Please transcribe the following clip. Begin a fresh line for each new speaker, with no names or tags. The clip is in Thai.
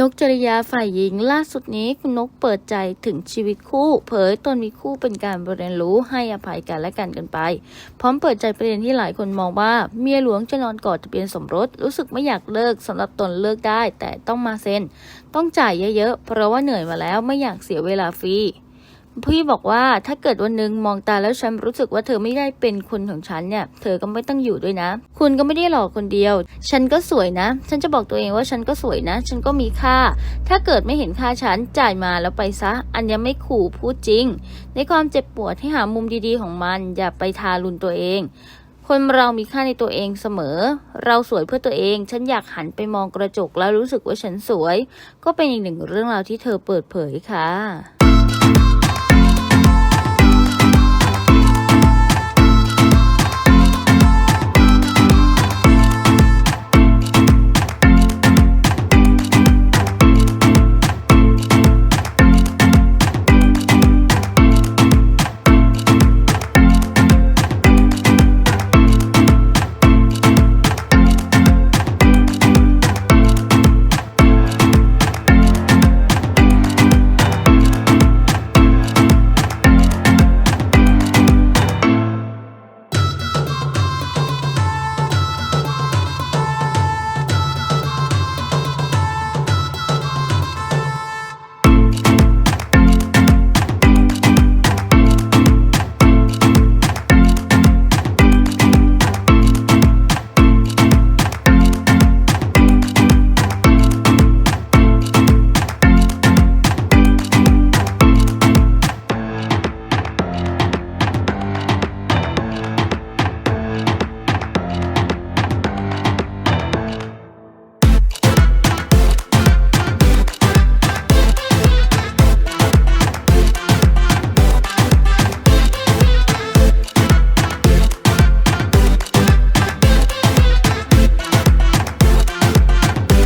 นกจริยาฝ่ายหญิงล่าสุดนี้คุณนกเปิดใจถึงชีวิตคู่ เผยตนมีคู่เป็นการเรียนรู้ให้อภัยกันและกันกันไป พร้อมเปิดใจประเด็นที่หลายคนมองว่า เมียหลวงจะนอนกอดทะเบียนสมรส รู้สึกไม่อยากเลิกสำหรับตนเลิกได้ แต่ต้องมาเซ็น ต้องจ่ายเยอะๆ เพราะว่าเหนื่อยมาแล้วไม่อยากเสียเวลาฟรี พี่บอกว่าถ้าเกิดวันหนึ่งมองตาแล้วฉันรู้สึกว่าเธอไม่ได้เป็นคนของฉันเนี่ย เธอก็ไม่ต้องอยู่ด้วยนะ คุณก็ไม่ได้หลอกคนเดียว ฉันก็สวยนะ ฉันจะบอกตัวเองว่าฉันก็สวยนะ ฉันก็มีค่า ถ้าเกิดไม่เห็นค่าฉันจ่ายมาแล้วไปซะ อันยังไม่ขู่พูดจริง ในความเจ็บปวดให้หามุมดีๆของมันอย่าไปทารุณตัวเองคนเรามีค่าในตัวเองเสมอ เราสวยเพื่อตัวเอง ฉันอยากหันไปมองกระจกแล้วรู้สึกว่าฉันสวย ก็เป็นอีกหนึ่งเรื่องราวที่เธอเปิดเผยค่ะ